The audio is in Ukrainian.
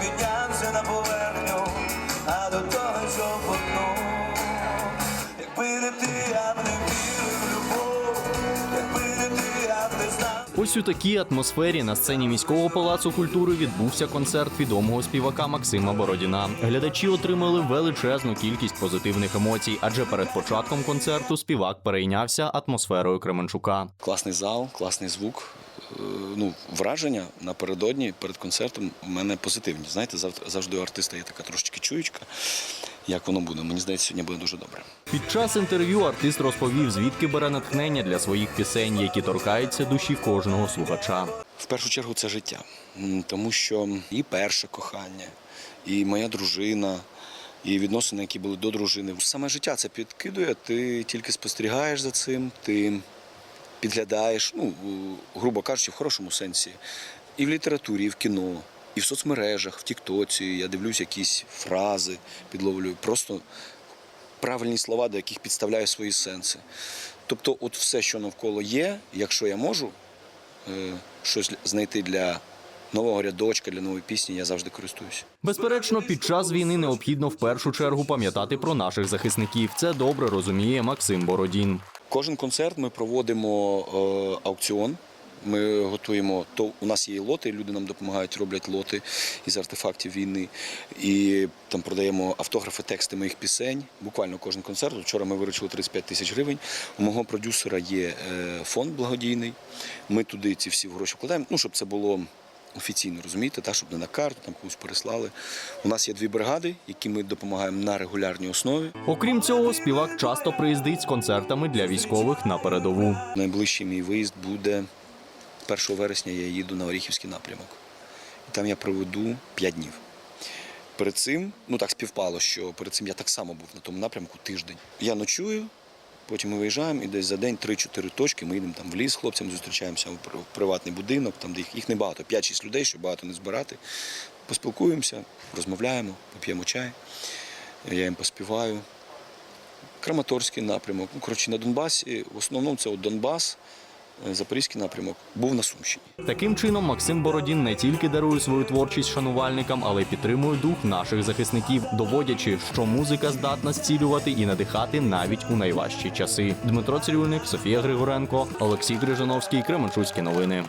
піднявся на поверхню, а до того йшов по дну. Якби не ти, я б не вірив в любов, якби не ти, я б не знав. Ось у такій атмосфері на сцені міського палацу культури відбувся концерт відомого співака Максима Бородіна. Глядачі отримали величезну кількість позитивних емоцій, адже перед початком концерту співак перейнявся атмосферою Кременчука. Класний зал, класний звук. Е, Ну, враження напередодні перед концертом у мене позитивні. Знаєте, завжди у артиста є така трошечки чуючка. Як воно буде? Мені здається, сьогодні буде дуже добре. Під час інтерв'ю артист розповів, звідки бере натхнення для своїх пісень, які торкаються душі кожного слухача. В першу чергу це життя, тому що і перше кохання, і моя дружина, і відносини, які були до дружини. Саме життя це підкидує, ти тільки спостерігаєш за цим, ти підглядаєш, ну, грубо кажучи, в хорошому сенсі. І в літературі, і в кіно, і в соцмережах, в Тіктоці. Я дивлюсь якісь фрази, підловлюю. Просто правильні слова, до яких підставляю свої сенси. Тобто, от все, що навколо є, якщо я можу е, щось знайти для нового рядочка, для нової пісні, я завжди користуюся. Безперечно, під час війни необхідно в першу чергу пам'ятати про наших захисників. Це добре розуміє Максим Бородін. Кожен концерт ми проводимо е, аукціон. Ми готуємо то у нас є лоти, люди нам допомагають, роблять лоти із артефактів війни. І там продаємо автографи, тексти моїх пісень. Буквально кожен концерт. Вчора ми виручили 35 тисяч гривень. У мого продюсера є е, фонд благодійний. Ми туди ці всі гроші вкладаємо, ну щоб це було. Офіційно розумієте, та щоб не на карту, там комусь переслали. У нас є дві бригади, які ми допомагаємо на регулярній основі. Окрім цього, співак часто приїздить з концертами для військових на передову. Найближчий мій виїзд буде 1 вересня. Я їду на Оріхівський напрямок. І там я проведу 5 днів. Перед цим, ну так співпало, що перед цим я так само був на тому напрямку тиждень. Я ночую, потім ми виїжджаємо і десь за день 3-4 точки. Ми їдемо там в ліс з хлопцями, зустрічаємося в приватний будинок, там де їх, їх небагато, 5-6 людей, щоб багато не збирати. Поспілкуємося, розмовляємо, поп'ємо чай. Я їм поспіваю. Краматорський напрямок. Ну, коротше, на Донбасі, в основному це от Донбас, Запорізький напрямок, був на Сумщині. Таким чином, Максим Бородін не тільки дарує свою творчість шанувальникам, але й підтримує дух наших захисників, доводячи, що музика здатна зцілювати і надихати навіть у найважчі часи. Дмитро Цирюльник, Софія Григоренко, Олексій Крижановський, Кременчуцькі новини.